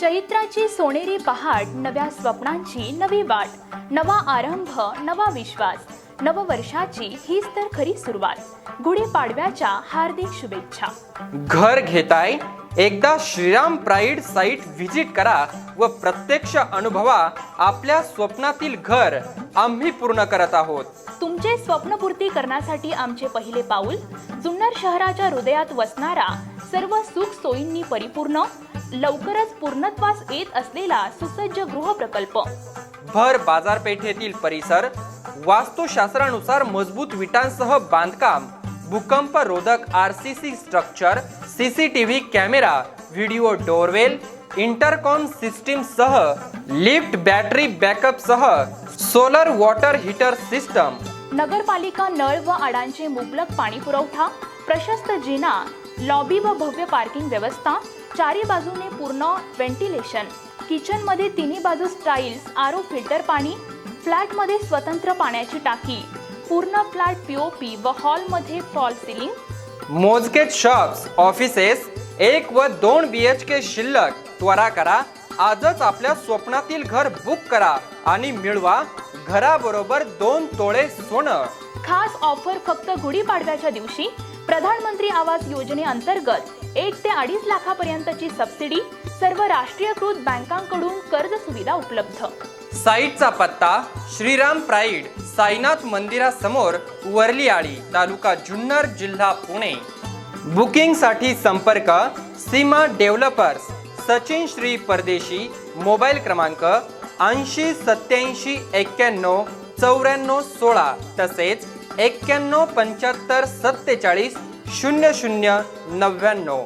चैत्राची सोनेरी पहाट नव्या स्वप्नांची नवी वाट नवा आरंभ नवा विश्वास. नववर्षाची हीच तर खरी सुरुवात. गुढीपाडव्याच्या हार्दिक शुभेच्छा. घर घेताय? एकदा श्रीराम प्राईड साईट व्हिजिट करा व प्रत्यक्ष अनुभवा आपल्या स्वप्नातील घर आम्ही पूर्ण करत आहोत. तुमचे स्वप्नपूर्ती करण्यासाठी आमचे पहिले पाऊल जुन्नर शहराच्या हृदयात वसणारा सर्व सुख सोयींनी परिपूर्ण लवकरच पूर्णत्वास येत असलेला सुसज्ज गृह प्रकल्प. भर बाजारपेठेतील परिसर वास्तुशास्त्रानुसार मजबूत विटांसह बांधकाम भूकंप रोधक R C C structure C C T V camera video doorbell intercom system सह लिफ्ट बॅटरी बॅकअप सह सोलर वॉटर हीटर सिस्टम नगरपालिका नळ व आडांचे मुबलक पाणी पुरवठा प्रशस्त जिना लॉबी व भव्य पार्किंग व्यवस्था चारी बाजूने पूर्ण व्हेंटिलेशन. किचनमध्ये तिन्ही बाजू स्टाईल्स आरो फिल्टर पाणी फ्लॅटमध्ये स्वतंत्र पाण्याची टाकी पूर्ण फ्लॅट पीओपी व हॉलमध्ये फॉल सिलिंग. मोजकेच शॉप्स ऑफिसेस एक व दोन बी एच के शिल्लक. त्वरा करा. आजच आपल्या स्वप्नातील घर बुक करा आणि मिळवा घराबरोबर दोन तोळे सोनं. खास ऑफर फक्त गुढीपाडव्याच्या दिवशी प्रधानमंत्री आवास योजनेअंतर्गत. एक ते अडीच लाखापर्यंतची सबसिडी सर्व राष्ट्रीयकृत बँकांकडून कर्ज सुविधा उपलब्ध. साईटचा पत्ता श्रीराम प्राईड साईनाथ मंदिरासमोर वरलीआळी तालुका जुन्नर जिल्हा पुणे. बुकिंगसाठी संपर्क सीमा डेव्हलपर्स सचिन श्री परदेशी मोबाईल क्रमांक ऐंशी सत्याऐंशी एक्क्याण्णव चौऱ्याण्णव सोळा तसेच एक्क्याण्णव पंच्याहत्तर सत्तेचाळीस शून्य शून्य नव्याण्णव.